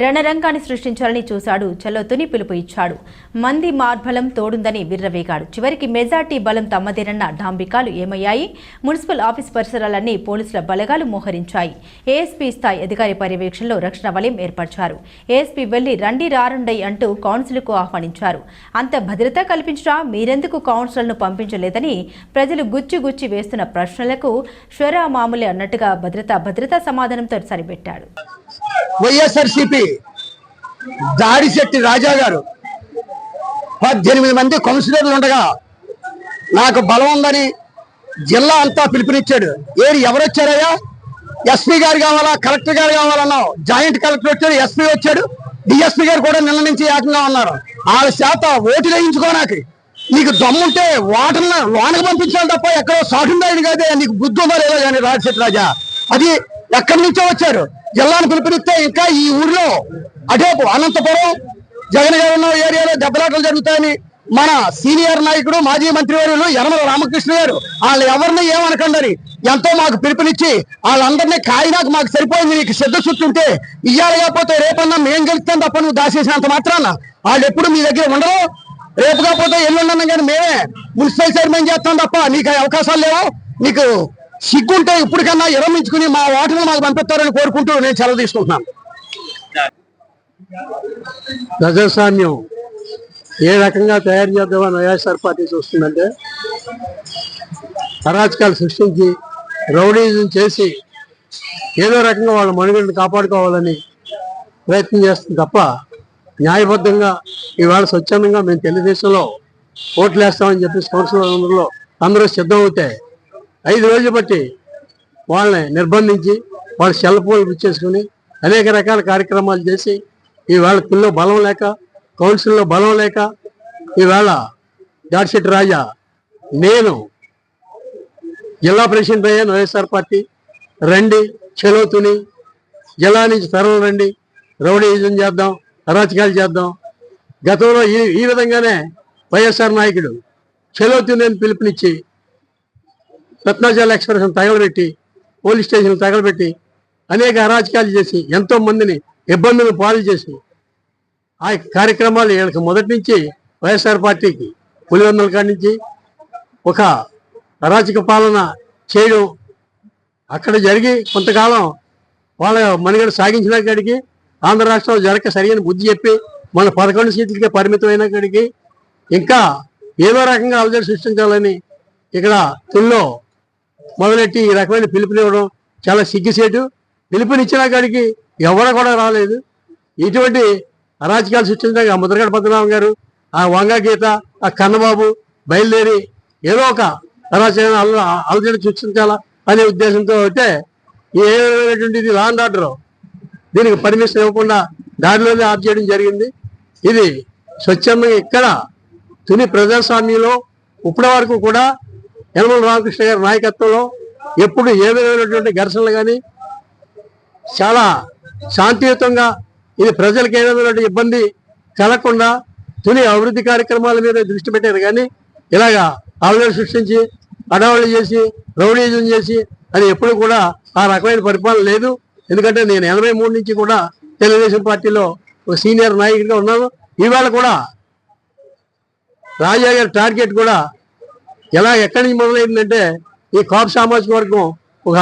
రణరంగాన్ని సృష్టించాలని చూశాడు. చల్లొత్తుని పిలుపు ఇచ్చాడు. మంది మార్బలం తోడుందని విర్రవేగాడు. చివరికి మెజార్టీ బలం తమ్మదేనన్న డాంబికాలు ఏమయ్యాయి? మున్సిపల్ ఆఫీస్ పరిసరాలన్నీ పోలీసుల బలగాలు మోహరించాయి. ఏఎస్పీ స్థాయి అధికారి పర్యవేక్షణలో రక్షణ వలయం ఏర్పరిచారు. ఏఎస్పీ వెళ్ళి రండి రారండై అంటూ కౌన్సిల్కు ఆహ్వానించారు. అంత భద్రత కల్పించడా మీరెందుకు కౌన్సిలర్ను పంపించలేదని ప్రజలు గుచ్చి గుచ్చి వేస్తున్న ప్రశ్నలకు శ్వర మామూలే అన్నట్టుగా భద్రత భద్రతా సమాధానంతో సరిపెట్టాడు. వైఎస్ఆర్సిపి దాడిశెట్టి రాజా గారు పద్దెనిమిది మంది కౌన్సిలర్లు ఉండగా నాకు బలం ఉందని జిల్లా అంతా పిలుపునిచ్చాడు. ఏడు ఎవరొచ్చారయ్యా? ఎస్పీ గారు కావాలా? కలెక్టర్ గారు కావాలన్నావు. జాయింట్ కలెక్టర్ వచ్చాడు ఎస్పీ వచ్చాడు. డిఎస్పీ గారు కూడా నిన్న నుంచి ఏకంగా ఉన్నారు. వాళ్ళ శాత ఓటు వేయించుకో నాకు. నీకు దమ్ముంటే వాటర్ని వానకు పంపించాలి తప్ప ఎక్కడో సాటుందాయని కాదే. నీకు బుద్ధి ఉందా లేదా కానీ రాజశేఖర రాజా. అది ఎక్కడి నుంచో వచ్చారు. జిల్లాను పిలుపునిస్తే ఇంకా ఈ ఊర్లో అటేపు అనంతపురం జగన్ గారు ఉన్న ఏరియాలో దెబ్బలాటలు జరుగుతాయని మన సీనియర్ నాయకుడు మాజీ మంత్రివర్యులు యనమల రామకృష్ణ గారు. వాళ్ళు ఎవరిని ఏమనకండి ఎంతో మాకు పిలుపునిచ్చి వాళ్ళందరినీ కాయినాకు మాకు సరిపోయింది. నీకు శ్రద్ధ చుట్టుంటే ఇయ్యాలి కాకపోతే రేపన్నా మేం గెలుస్తాం తప్ప నువ్వు దాచేసినంత మాత్రాన వాళ్ళు ఎప్పుడు మీ దగ్గర ఉండరు. రేపు కాకపోతే ఎల్లుండన్నా కానీ మేమే మున్సిపల్ చైర్మన్ చేస్తాం తప్ప నీకు అవకాశాలు లేవు? నీకు సిగ్గుంటే ఇప్పటికన్నా విరమించుకుని మా ఓటర్లు మాకు పంపిస్తారని కోరుకుంటూ నేను సెలవు తీసుకుంటున్నాను. ప్రజాస్వామ్యం ఏ రకంగా తయారు చేద్దామని వైఎస్ఆర్ పార్టీ చూస్తుందంటే అరాచకాలు సృష్టించి రౌడీజం చేసి ఏదో రకంగా వాళ్ళ మనుగడను కాపాడుకోవాలని ప్రయత్నం చేస్తుంది తప్ప న్యాయబద్ధంగా ఇవాళ స్వచ్ఛందంగా మేము తెలుగుదేశంలో ఓట్లు వేస్తామని చెప్పి సంవత్సరంలో అందరూ సిద్ధం అవుతే ఐదు రోజులు బట్టి వాళ్ళని నిర్బంధించి వాళ్ళ సెల్ ఫోన్లు ఇచ్చేసుకుని అనేక రకాల కార్యక్రమాలు చేసి ఈవేళ పిల్లో బలం లేక కౌన్సిల్లో బలం లేక ఈవేళ దాడిశెట్టి రాజా నేను జిల్లా ప్రెసిడెంట్ అయ్యాను వైఎస్ఆర్ పార్టీ రండి చెలోతుని జిల్లా నుంచి తరలి రండి రౌడీజం చేద్దాం అరాచకాలు చేద్దాం. గతంలో ఈ ఈ విధంగానే వైఎస్ఆర్ నాయకుడు చెలోతుని అని పిలుపునిచ్చి రత్నాచల ఎక్స్ప్రెస్ తగలబెట్టి పోలీస్ స్టేషన్ తగలబెట్టి అనేక అరాచకాలు చేసి ఎంతో మందిని ఇబ్బందులు పాలు చేసి ఆ కార్యక్రమాలు వీళ్ళకి మొదటి నుంచి వైఎస్ఆర్ పార్టీకి పులివెందుల కాడి నుంచి ఒక అరాచక పాలన చేయడం అక్కడ జరిగి కొంతకాలం వాళ్ళ మనుగడ సాగించిన కాడికి ఆంధ్ర రాష్ట్రంలో జరగక సరైన బుద్ధి చెప్పి మన పదకొండు సీట్లకే పరిమితమైన కాడికి ఇంకా ఏదో రకంగా అలజడి సృష్టించాలని ఇక్కడ తుల్లో మొదలెట్టి ఈ రకమైన పిలుపునివ్వడం చాలా సిగ్గుసేటు పిలుపునిచ్చిన కాడికి ఎవరు కూడా రాలేదు. ఇటువంటి అరాచకాలు సృష్టించడానికి ఆ ముద్రగడ పద్మనాభం గారు ఆ వంగ గీత ఆ కన్నబాబు బయలుదేరి ఏదో ఒక అరాచకమైన అల అలజడి సృష్టించాలా అనే ఉద్దేశంతో అయితే ఏటువంటి లా అండ్ ఆర్డర్ దీనికి పర్మిషన్ ఇవ్వకుండా దారిలోనే ఆఫ్ చేయడం జరిగింది. ఇది స్వచ్ఛందంగా ఇక్కడ తుని ప్రజాస్వామ్యంలో ఇప్పటి వరకు కూడా యనమల రామకృష్ణ గారి నాయకత్వంలో ఎప్పుడు ఏ విధమైనటువంటి ఘర్షణలు కానీ చాలా శాంతియుతంగా ఇది ప్రజలకు ఏ విధమైనటువంటి ఇబ్బంది కలగకుండా తుని అభివృద్ధి కార్యక్రమాల మీద దృష్టి పెట్టారు కానీ ఇలాగా ఆలోచన సృష్టించి అడవాళ్ళు చేసి రౌడీజం చేసి అది ఎప్పుడు కూడా ఆ రకమైన పరిపాలన లేదు. ఎందుకంటే నేను ఎనభై మూడు నుంచి కూడా తెలుగుదేశం పార్టీలో ఒక సీనియర్ నాయకుడిగా ఉన్నాను. ఇవాళ కూడా రాజా గారి టార్గెట్ కూడా ఎలా ఎక్కడి నుంచి మొదలైందంటే ఈ కాపు సామాజిక వర్గం ఒక